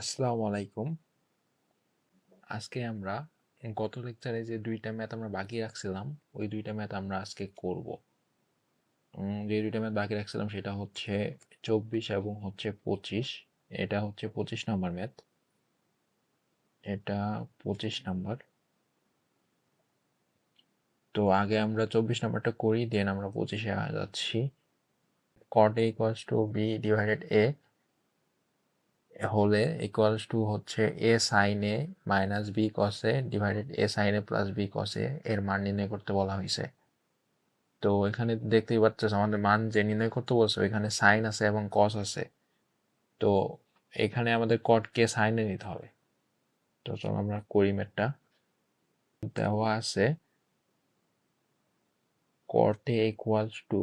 আসসালামু আলাইকুম। আজকে আমরা গত লেকচারে যে দুইটা ম্যাথ আমরা বাকি রাখছিলাম, ওই দুইটা ম্যাথ আমরা আজকে করব। যে দুইটা ম্যাথ বাকি রাখছিলাম সেটা হচ্ছে চব্বিশ এবং হচ্ছে পঁচিশ। এটা হচ্ছে পঁচিশ নম্বর ম্যাথ এটা পঁচিশ নাম্বার। তো আগে আমরা চব্বিশ নাম্বারটা করি দেন আমরা পঁচিশে যাচ্ছি। Cot A equals to B divided A হলে ইকুয়ালস টু হচ্ছে A sine A minus B cos divided A sine A plus B cos এর মান নির্ণয় করতে বলা হয়েছে। তো এখানে দেখতেই পাচ্ছেন আমাদের মান যে নির্ণয় করতে বলছে ওইখানে সাইন আছে এবং কস আছে। তো এখানে আমাদের কটকে সাইনে নিতে হবে। তো চলো আমরা করি ম্যাটটা দেওয়া আছে cot A equals to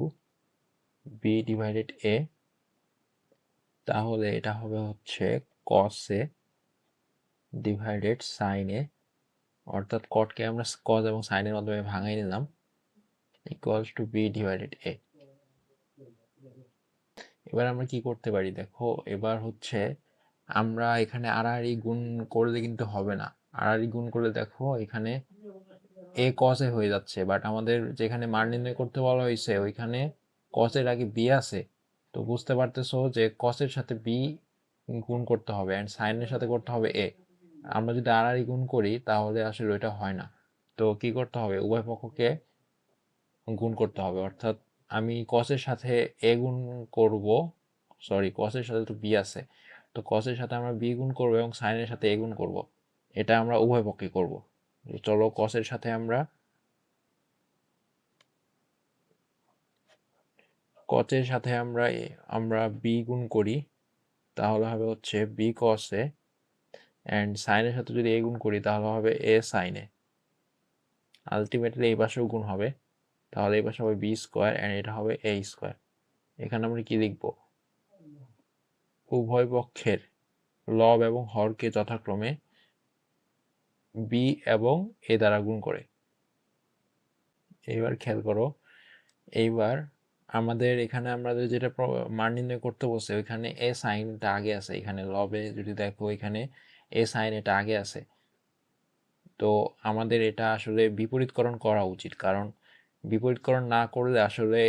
B divided A তাহলে এটা হবে হচ্ছে কস ডিভাইডেড সাইন অর্থাৎ কটকে আমরা কজ এবং সাইনের মাধ্যমে ভাঙাই নিলাম equals to B divided A এবার আমরা কি করতে পারি দেখো, এবার হচ্ছে আমরা এখানে আড়াআড়ি গুণ করলে কিন্তু হবে না। আড়াআড়ি গুণ করলে দেখো এখানে এ কসে হয়ে যাচ্ছে বাট আমাদের যেখানে মান নির্ণয় করতে বলা হয়েছে, ওইখানে কসের আগে বি আছে? তো বুঝতে পারতেছো যে কসের সাথে বি গুণ করতে হবে অ্যান্ড সাইনের সাথে করতে হবে এ আমরা যদি আড়াআড়ি গুণ করি, তাহলে আসলে ওইটা হয় না। তো কি করতে হবে? উভয় পক্ষকে গুণ করতে হবে। অর্থাৎ আমি কসের সাথে এ গুণ করব সরি কসের সাথে তো বি আছে। তো কসের সাথে আমরা বি গুণ করব এবং সাইনের সাথে এ গুণ করব। এটা আমরা উভয় পক্ষে করব। চলো কসের সাথে আমরা কসের সাথে আমরা এ- আমরা বি গুণ করি, তাহলে হবে হচ্ছে বি কসে অ্যান্ড সাইনের সাথে যদি এ গুণ করি, তাহলে হবে এ। সাইনে আলটিমেটলি এই পাশেও গুণ হবে, তাহলে এই পাশে হবে বি স্কোয়ার অ্যান্ড এটা হবে এ স্কোয়ার এখানে আমরা কি লিখব? উভয় পক্ষের লব এবং হরকে যথাক্রমে বি এবং এ দ্বারা গুণ করে। এইবার খেয়াল করো, এইবার আমাদের এখানে আমাদের যেটা মান নির্ণয় করতে বসে, ওইখানে এ সাইনটা আগে আছে। এখানে লবে যদি দেখো এখানে এ সাইন এটা আগে আছে। তো আমাদের এটা আসলে বিপরীতকরণ করা উচিত। কারণ বিপরীতকরণ না করলে আসলে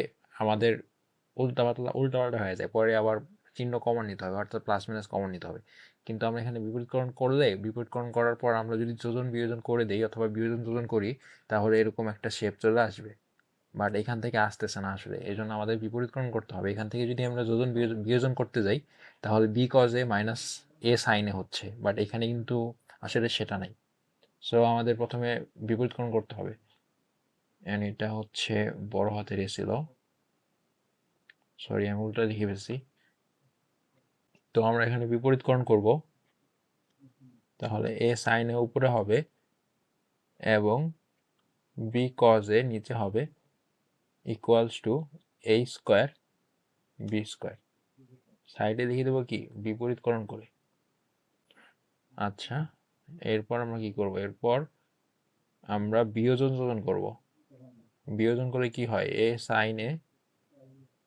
আমাদের উল্টাপাল্টা উল্টাপাল্টা হয়ে যায়। পরে আবার চিহ্ন কমন নিতে হবে, অর্থাৎ প্লাস মাইনাস কমন নিতে হবে। কিন্তু আমরা এখানে বিপরীতকরণ করলে, বিপরীতকরণ করার পর আমরা যদি যোজন বিয়োজন করে দিই, অথবা বিয়োজন যোজন করি, তাহলে এরকম একটা শেপ চলে আসবে। বাট এখান থেকে আসতেছে না আসলে। এই জন্য আমাদের বিপরীতকরণ করতে হবে। এখান থেকে যদি আমরা যোজন বিয়োজন- করতে যাই, তাহলে বি কজে মাইনাস এ সাইনে হচ্ছে। বাট এখানে কিন্তু আসলে সেটা নাই। সো আমাদের প্রথমে বিপরীতকরণ করতে হবে। এটা হচ্ছে বড় হাতের এ ছিল। সরি আমি উল্টা লিখে ফেলছি। তো আমরা এখানে বিপরীতকরণ করব। তাহলে এ সাইনে উপরে হবে এবং বি কজে নিচে হবে। Equals to A square B square সাইডে লিখে দেবো কি? বিপরীতকরণ করে। আচ্ছা এরপর আমরা কি করব? এরপর আমরা বিয়োজন যোজন করব। বিয়োজন করে কি হয়? A sine A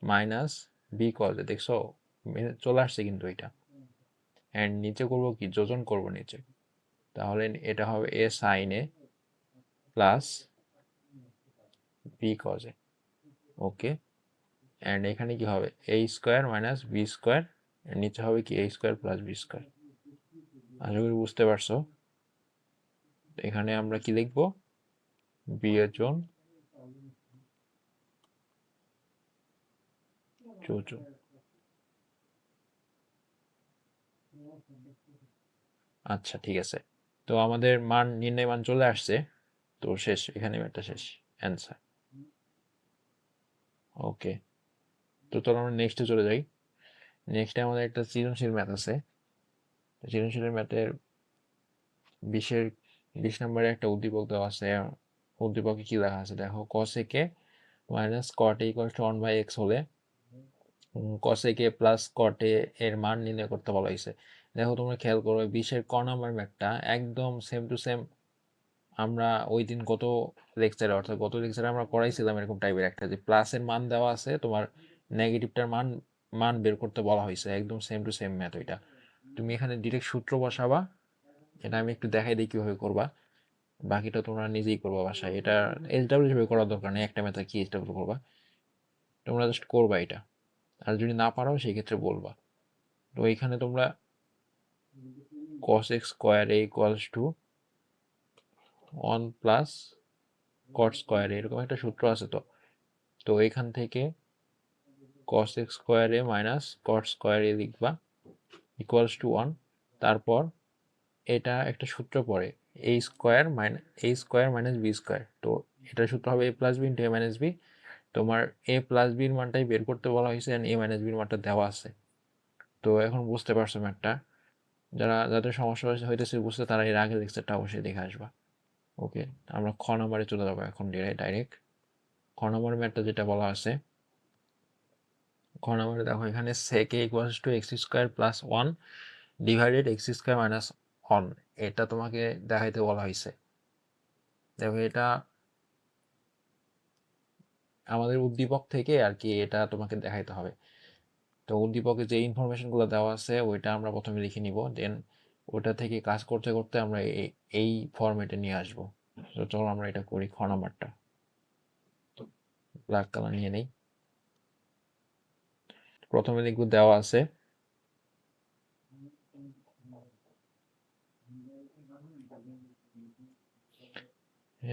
minus B cos A দেখছ? চলে আসছে কিন্তু এটা। অ্যান্ড নিচে করব কি? যোজন করব নিচে। তাহলে এটা হবে A sine A plus B cos A okay and এখানে কি হবে? A square minus B square নিচে হবে কি? A square plus B square আশা করি বুঝতে পারছ। এখানে আমরা কি লিখব? বিয়োজন যোজন আচ্ছা ঠিক আছে। তো আমাদের মান, নির্ণয় মান চলে আসছে। তো শেষ এখানে একটা শেষ। অ্যান্সার ওকে তো চলো আমরা নেক্সটে চলে যাই। নেক্সটে আমাদের একটা সৃজনশীল ম্যাথ আছে। সৃজনশীলের ম্যাথের বিশের বিশ নম্বরে একটা উদ্দীপক দেওয়া আছে। উদ্দীপকে কি লেখা আছে? দেখো cosec A minus cot equal to one by x হলে কসেকে প্লাস কটে এর মান নির্ণয় করতে বলা হয়েছে। দেখো, তোমরা খেয়াল করো, বিশের ক নাম্বার ম্যাথটা একদম সেম টু সেম আমরা ওই দিন গত লেকচারে অর্থাৎ গত লেকচারে আমরা করাইছিলাম এরকম টাইপের একটা যে প্লাসের মান দেওয়া আছে, তোমার নেগেটিভটার মান মান বের করতে বলা হয়েছে, একদম সেম টু সেম ম্যাথ ওইটা। তুমি এখানে ডিরেক্ট সূত্র বসাবা, এটা আমি একটু দেখাই দিই কীভাবে করবা। বাকিটা তোমরা নিজেই করবা বাসায়। এটা এইচ ডাব্লিউ হিসেবে করার দরকার নেই, একটা মেথড কি এইচ ডাব্লিউ করবা। তোমরা জাস্ট করবা এটা। আর যদি না পারো সেই ক্ষেত্রে বলবা। তো এইখানে তোমরা cosec square A equals to one plus cot square এরকম একটা সূত্র আছে তো। তো এখান থেকে cos x square minus cot square লিখবা ইকুয়ালস টু ওয়ান তারপর এটা একটা সূত্র পড়ে A square minus A square minus B square তো এটা সূত্র হবে A plus B into A minus B তোমার এ প্লাস বির মানটাই বের করতে বলা হয়েছে এ মাইনাস বির মানটা দেওয়া আছে। তো এখন বুঝতে পারছ ম্যাটটা, যারা, যাদের সমস্যা হয়েছে, হইতেছে বুঝতে, তারা এর আগে লেকচারটা অবশ্যই দেখে আসবা। ওকে, আমরা খ নম্বরে চলে যাব এখন ডাইরেক্ট খ নম্বর ম্যাটটা যেটা বলা আছে, খ নম্বরে দেখো, এখানে sec A equals to x square plus one divided x square minus one এটা তোমাকে দেখাইতে বলা হয়েছে দেখো, এটা আমাদের উদ্দীপক থেকে আর কি এটা তোমাকে দেখাইতে হবে। তো উদ্দীপকে যে ইনফরমেশনগুলো দেওয়া আছে, ওইটা আমরা প্রথমে লিখে নিব দেন ওটা থেকে কাজ করতে করতে আমরা এই ফরম্যাটে নিয়ে আসব। তো চলো আমরা এটা করি খ নাম্বারটা। ব্ল্যাক কালার নিয়ে নেই। প্রথমে লিখব দেওয়া আছে।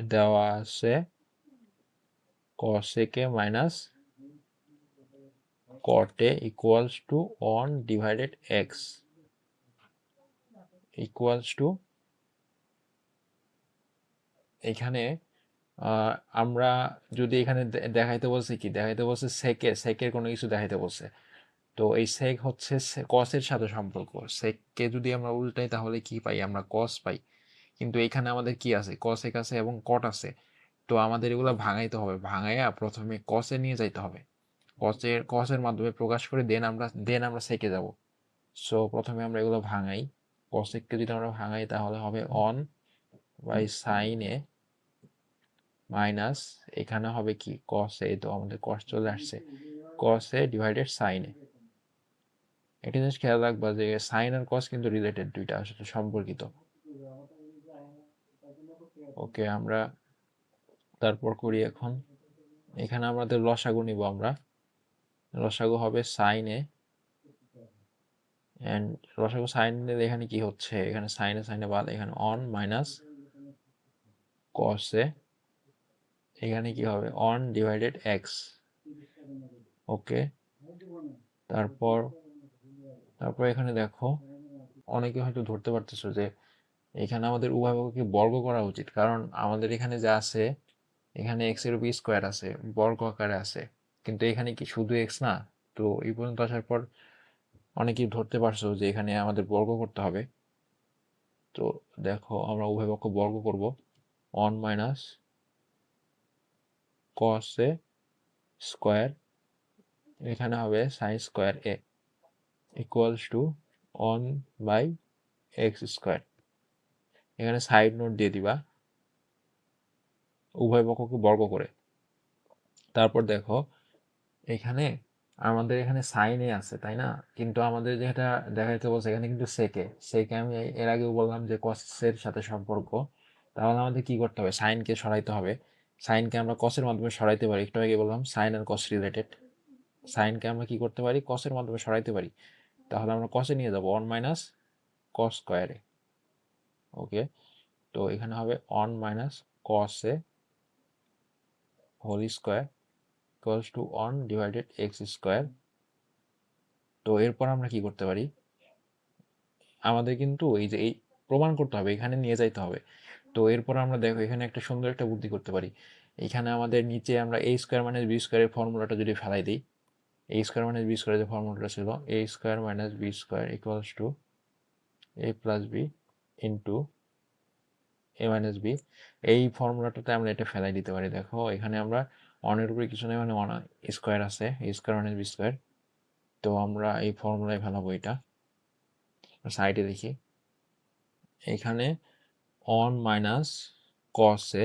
দেওয়া আছে cosec a minus cot a equals to 1 equals to এখানে আমরা যদি এখানে দেখাইতে বলছে কি? দেখাইতে বলছে সেকে, সেকের কোনো কিছু দেখাইতে বলছে। তো এই সেক হচ্ছে কসের সাথে সম্পর্ক। সেককে যদি আমরা উল্টাই তাহলে কি পাই? আমরা কস পাই। কিন্তু এখানে আমাদের কি আছে? কসেক আছে এবং কট আছে। তো আমাদের এগুলো ভাঙাইতে হবে। ভাঙাইয়া প্রথমে কসে নিয়ে যাইতে হবে। কসের কসের মাধ্যমে প্রকাশ করে দেন আমরা দেন আমরা সেকে যাব। সো প্রথমে আমরা এগুলো ভাঙাই। কসেককে যদি আমরা ভাঙাই তাহলে হবে অন বাই সাইন মাইনাস এখানে হবে কি? কস তো আমাদের কস চলে আসছে। কস ডিভাইডেড সাইন এটা জিনিস খেয়াল রাখবা যে সাইন আর কস কিন্তু রিলেটেড দুইটা আসলে সম্পর্কিত। ওকে আমরা তারপর করি এখন। এখানে আমাদের লসাগু নিব আমরা। লসাগু হবে সাইনে এন্ড লসাগু সাইনে এখানে কি হচ্ছে? এখানে সাইনে সাইনে বাদ, এখানে অন মাইনাস কসে এখানে কি হবে? অন ডিভাইডেড এক্স ওকে তারপর তারপর এখানে দেখো, অনেকে হয়তো ধরতে পারতেছো যে এখানে আমাদের উভয়কে বর্গ করা উচিত। কারণ আমাদের এখানে যা আছে, এখানে এক্সের উপর স্কোয়ার আছে, বর্গ আকারে আছে। কিন্তু এখানে কি শুধু এক্স না? তো এই পর্যন্ত আসার পর অনেকেই ধরতে পারছ যে এখানে আমাদের বর্গ করতে হবে। তো দেখো আমরা উভয় পক্ষ বর্গ করব। One minus cos A square, এখানে হবে sine square A equals to one by x square. এখানে সাইড নোট দিয়ে দিবা। উভয় পক্ষকে বর্গ করে। তারপর দেখো এখানে আমাদের এখানে সাইনে আছে, তাই না? কিন্তু আমাদের যেটা দেখাইতে বলছে, এখানে কিন্তু সেকে সেকে আমি এর আগেও বললাম যে কসের সাথে সম্পর্ক। তাহলে আমাদের কি করতে হবে? সাইনকে সরাইতে হবে। সাইনকে আমরা কসের মাধ্যমে সরাইতে পারি। একটু আগে বললাম সাইন আর কস রিলেটেড সাইনকে আমরা কি করতে পারি? কসের মাধ্যমে সরাইতে পারি। তাহলে আমরা কসে নিয়ে যাব। ওয়ান মাইনাস কস স্কোয়ারে ওকে তো এখানে হবে one minus cos A whole square equals to one divided x square তো এরপর আমরা কি করতে পারি? আমাদের কিন্তু এই যে এই প্রমাণ করতে হবে, এখানে নিয়ে যাইতে হবে। তো এরপর আমরা দেখো, এখানে একটা সুন্দর একটা বুদ্ধি করতে পারি। এখানে আমাদের নিচে আমরা এ স্কোয়ার মাইনাস বি স্কোয়ারের ফর্মুলাটা যদি ফেলাই দিই এ স্কোয়ার মাইনাস বি স্কোয়ারের যে ফর্মুলাটা ছিল A square minus B square equals to A plus B into A minus B এই ফর্মুলাটাতে আমরা এটা ফেলাই দিতে পারি। দেখো, এখানে আমরা ওয়ানের উপরে কিছু নেই মানে ওয়ান স্কোয়ার আছে স্কোয়ার মাইনাস বি স্কোয়ার তো আমরা এই ফর্মুলায় ফেলাবো এটা। সাইডে দেখি। এখানে one minus cos A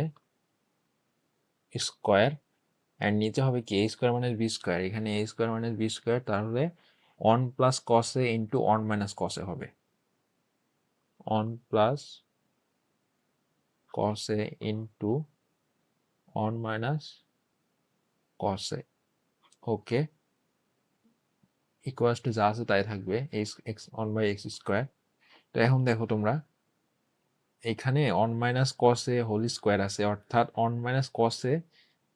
square and নিচে হবে কি? A square minus B square এখানে A square minus B square তাহলে one plus cos A into one minus cos A হবে। One plus cos A into one minus cos A okay equals to যা আছে তাই থাকবে x one by x square তো এখন দেখো তোমরা, এখানে one minus cos A whole square আছে, অর্থাৎ one minus cos A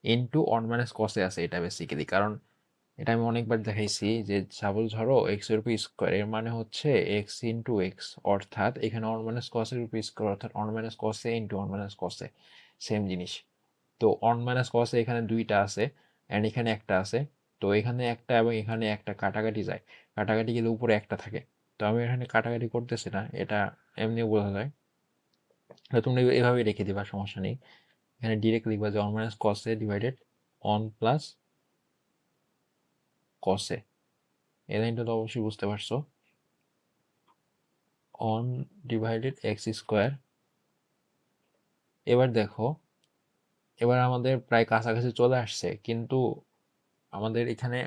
into one minus cos A আছে এটা বেসিক্যালি কারণ এটা আমি অনেকবার দেখাইছি যে সাপোজ ধরো এক্সের উপর স্কোয়ার এর মানে হচ্ছে এক্স ইন্টু এক্স অর্থাৎ এখানে অন মাইনাস কসের উপর স্কোয়ার অর্থাৎ one minus cos A into one minus cos A same জিনিস। তো অন মাইনাস কসে এখানে দুইটা আছে অ্যান্ড এখানে একটা আছে। তো এখানে একটা এবং এখানে একটা কাটাকাটি যায়। কাটাকাটি গেলে উপরে একটা থাকে। তো আমি এখানে কাটাকাটি করতেছি না, এটা এমনিও বোঝা যায়। তো তোমরা এভাবে রেখে দিবা, সমস্যা নেই। এখানে ডিরেক্ট লিখবা যে one minus cos A divided one plus cos A এই লাইনটা তো অবশ্যই বুঝতে পারছ অন ডিভাইডেড এক্স স্কোয়ার এবার দেখো এবার আমাদের প্রায় কাছাকাছি চলে আসছে, কিন্তু আমাদের এখানে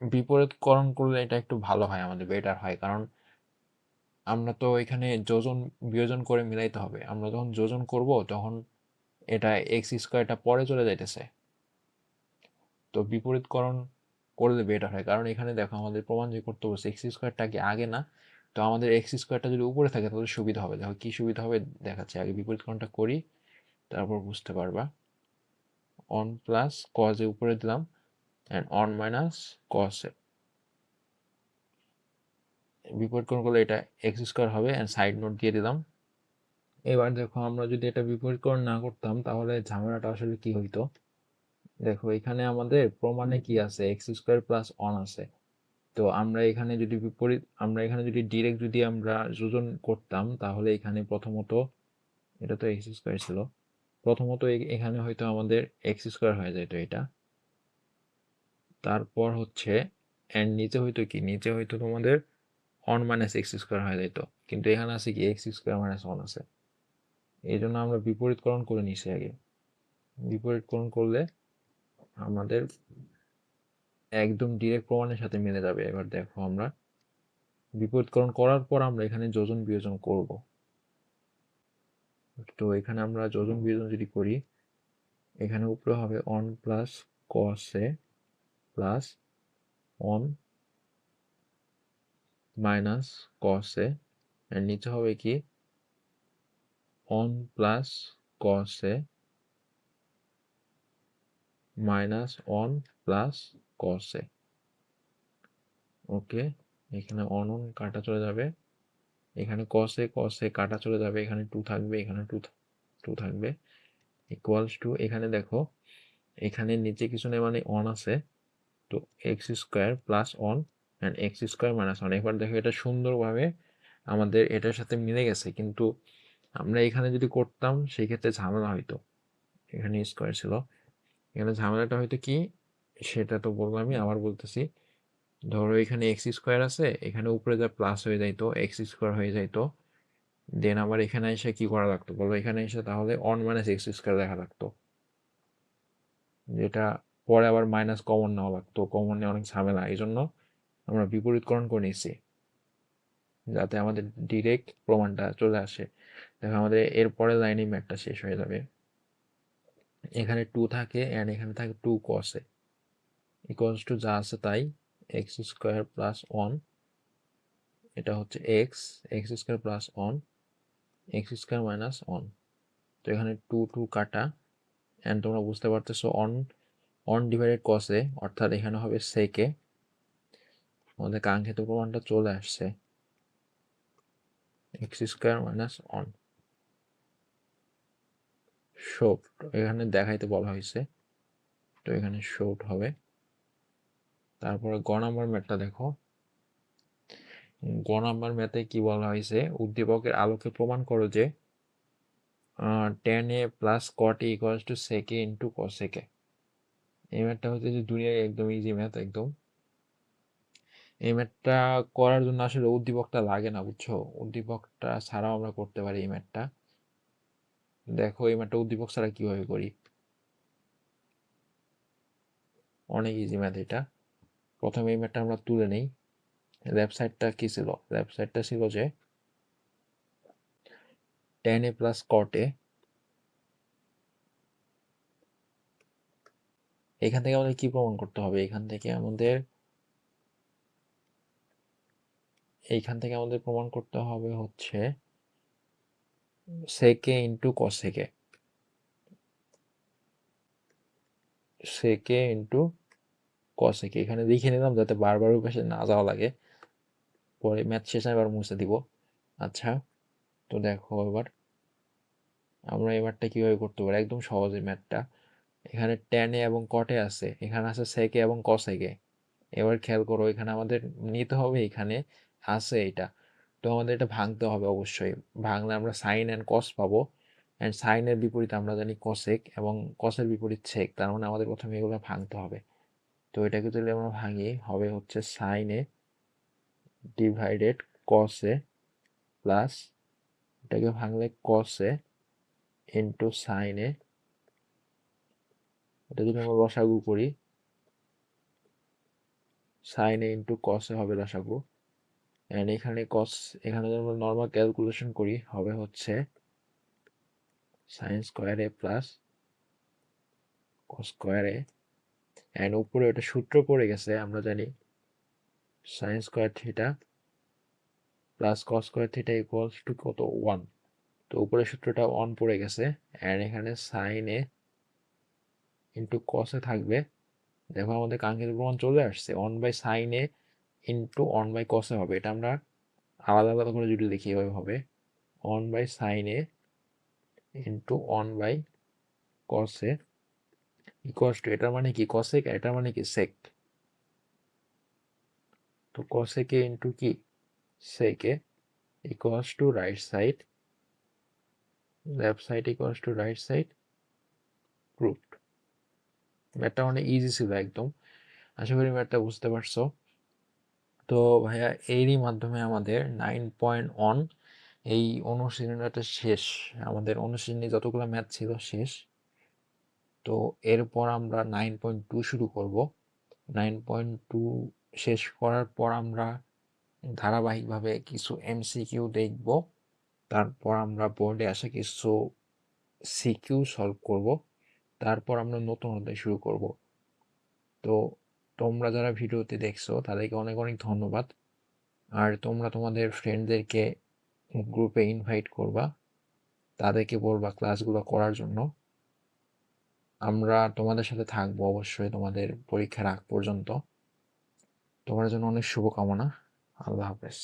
বিপরীতকরণ করলে এটা একটু ভালো হয়, আমাদের বেটার হয়, কারণ আমরা তো এখানে যোজন, বিয়োজন করে মিলাইতে হবে। আমরা যখন যোজন করব, তখন এটা এক্স স্কোয়ারটা পরে চলে যাইতেছে। তো বিপরীতকরণ করলে বেটার হয়। কারণ এখানে দেখো আমাদের প্রমাণ যে করতে বলছে এক্স স্কোয়ারটা কি আগে না? তো আমাদের এক্স স্কোয়ারটা যদি উপরে থাকে তাহলে সুবিধা হবে। দেখো কি সুবিধা হবে দেখাচ্ছে। আগে বিপরীতকরণটা করি, তারপর বুঝতে পারবা। অন প্লাস কজে উপরে দিলাম and on minus cos A বিপরীতকরণ করলে এটা এক্স স্কোয়ার হবে অ্যান্ড সাইড নোট দিয়ে দিলাম। এবার দেখো আমরা যদি এটা বিপরীতকরণ না করতাম তাহলে ঝামেলাটা আসলে কি হইতো? দেখো, এখানে আমাদের প্রমাণে কি আছে? এক্স স্কোয়ার প্লাস অন আছে। তো আমরা এখানে যদি বিপরীত, আমরা এখানে যদি ডিরেক্ট যদি আমরা যোজন করতাম, তাহলে এখানে প্রথমত এটা তো এক্স স্কোয়ার ছিল। প্রথমত এখানে হয়তো আমাদের এক্স স্কোয়ার হয়ে যেত এটা। তারপর হচ্ছে অ্যান্ড নিচে হয়তো কি? নিচে হয়তো তোমাদের অন মাইনাস এক্স স্কোয়ার হয়ে যেত। কিন্তু এখানে আছে কি? এক্স স্কোয়ার মাইনাস ওয়ান আছে। এই জন্য আমরা বিপরীতকরণ করে নিছি আগে। বিপরীতকরণ করলে আমাদের একদম ডিরেক্ট প্রমাণের সাথে মিলে যাবে। এবার দেখো আমরা বিপরীতকরণ করার পর আমরা এখানে যোজন বিয়োজন করব। তো এখানে আমরা যোজন বিয়োজন যদি করি, এখানে উপরে হবে one plus cos A plus one minus cos A নিচে হবে কি? One plus cos A minus one plus cos A okay এখানে অন অন কাটা চলে যাবে। এখানে কসে কসে কাটা চলে যাবে। এখানে টু থাকবে, এখানে টু টু থাকবে। ইকুয়ালস টু এখানে দেখো, এখানে নিচে কিছু নেই মানে অন আছে। তো x square plus one and x square minus one এবার দেখো এটা সুন্দরভাবে আমাদের এটার সাথে মিলে গেছে। কিন্তু আমরা এখানে যদি করতাম সেই ক্ষেত্রে ঝামেলা হইতো। এখানে স্কোয়ার ছিল। এখানে ঝামেলাটা হয়তো কি, সেটা তো বললামই আবার বলতেছি, ধরো এখানে এক্স স্কোয়ার আছে, এখানে উপরে যা প্লাস হয়ে যাইতো এক্স স্কোয়ার হয়ে যাইতো দেন আবার এখানে এসে কি করা লাগতো? বলো এখানে এসে তাহলে অন মাইনাস এক্স স্কোয়ার দেখা লাগতো। যেটা পরে আবার মাইনাস কমন নেওয়া লাগতো কমন নেওয়া অনেক ঝামেলা এই জন্য আমরা বিপরীতকরণ করে নিয়েছি, যাতে আমাদের ডিরেক্ট প্রমাণটা চলে আসে। দেখো আমাদের এর পরের লাইনে ম্যাটটা শেষ হয়ে যাবে। এখানে টু থাকে অ্যান্ড এখানে থাকে টু কসে ইকুয়ালস টু যা আছে তাই এক্স স্কোয়ার প্লাস ওয়ান এটা হচ্ছে x x square plus one x square minus one তো এখানে টু টু কাটা অ্যান্ড তোমরা বুঝতে পারতেছো অন অন ডিভাইডেড কসে অর্থাৎ এখানে হবে সেকে আমাদের কাঙ্ক্ষিত প্রমাণটা চলে আসছে। এক্স স্কোয়ার মাইনাস ওয়ান শোট এখানে দেখাইতে বলা হয়েছে। তো এখানে শোট হবে। তারপরে গ নাম্বার ম্যাথটা দেখো। গ নাম্বার ম্যাথে কি বলা হয়েছে? উদ্দীপকের আলোকে প্রমাণ করো যে tan A plus cot equals to sec A into cosec A এই ম্যাথটা হচ্ছে যে দুনিয়ায় একদম ইজি ম্যাথ একদম। এই ম্যাথটা করার জন্য আসলে উদ্দীপকটা লাগে না, বুঝছ? উদ্দীপকটা ছাড়াও আমরা করতে পারি এই ম্যাথটা দেখো এই ম্যাথটা উদ্দীপক ছাড়া কীভাবে করি? অনেক ইজি ম্যাথ এটা। প্রথমে এই ম্যাথটা আমরা তুলে নেই। সাইডটা কি ছিল? সাইডটা ছিল যে টেন এ প্লাস কট এখান থেকে আমাদের কি প্রমাণ করতে হবে? এখান থেকে আমাদের এইখান থেকে আমাদের প্রমাণ করতে হবে হচ্ছে সেকে ইন্টু কসেকে সেকে ইন্টু কসেকে এখানে লিখে নিলাম যাতে বারবার ওই পাশে না যাওয়া লাগে। পরে ম্যাথ শেষে এবার মুছে দিব। আচ্ছা তো দেখো এবার। আমরা এবারটা কীভাবে করতে পারি? একদম সহজে ম্যাথটা এখানে টেনে এবং কটে আছে। এখানে আছে সেকে এবং কসেকে এবার খেয়াল করো, এখানে আমাদের নিতে হবে, এখানে আছে এটা। তো আমাদের এটা ভাঙতে হবে অবশ্যই। ভাঙলে আমরা সাইন অ্যান্ড কস পাবো। অ্যান্ড সাইনের বিপরীতে আমরা জানি কসেক এবং কসের বিপরীত সেক তার মানে আমাদের প্রথমে এগুলো ভাঙতে হবে। তো এটাকে যদি আমরা ভাঙি, হবে হচ্ছে সাইনে ডিভাইডেড কসে প্লাস এটাকে ভাঙলে কসে ইন্টু সাইনে এটা যদি আমরা রসাগু করি, সাইনে ইন্টু কসে হবে লসাগু অ্যান্ড এখানে কস এখানে যদি আমরা নর্মাল ক্যালকুলেশন করি, হবে হচ্ছে sine square A plus cos square A and উপরে ওটা সূত্র পড়ে গেছে, আমরা জানি sine square theta plus cos square theta equals to কত? ওয়ান তো উপরে সূত্রটা ওয়ান পড়ে গেছে অ্যান্ড এখানে সাইন এ ইন্টু কসে থাকবে। দেখো আমাদের কাঙ্ক্ষিত প্রমাণ চলে আসছে one by sine A into one by cos A হবে। এটা আমরা আলাদা আলাদা করে যদি লিখি এভাবে হবে। One by sine A into one by cos A equals to এটার মানে কি? কসেক এটার মানে কি? সেক তো কসেকে ইন্টু কি? Sec A equals to right side left side equals to right side proved ম্যাটটা অনেক ইজি ছিল একদম। আশা করি ম্যাটটা বুঝতে পারছ। তো ভাইয়া এরই মাধ্যমে আমাদের নাইন পয়েন্ট ওয়ান এই অনুশীলনটা শেষ। আমাদের অনুশীলনী যতগুলো ম্যাথ ছিল শেষ। তো এরপর আমরা নাইন পয়েন্ট টু শুরু করব। নাইন পয়েন্ট টু শেষ করার পর আমরা ধারাবাহিকভাবে কিছু এমসিকিউ দেখব। তারপর আমরা বোর্ডে আসা কিছু সিকিউ সলভ করব। তারপর আমরা নতুন অধ্যায় শুরু করব। তো তোমরা যারা ভিডিওতে দেখছ, তাদেরকে অনেক অনেক ধন্যবাদ। আর তোমরা তোমাদের ফ্রেন্ডদেরকে গ্রুপে ইনভাইট করবা, তাদেরকে বলবা ক্লাসগুলো করার জন্য। আমরা তোমাদের সাথে থাকব অবশ্যই তোমাদের পরীক্ষার আগ পর্যন্ত। তোমার জন্য অনেক শুভকামনা। আল্লাহ হাফেজ।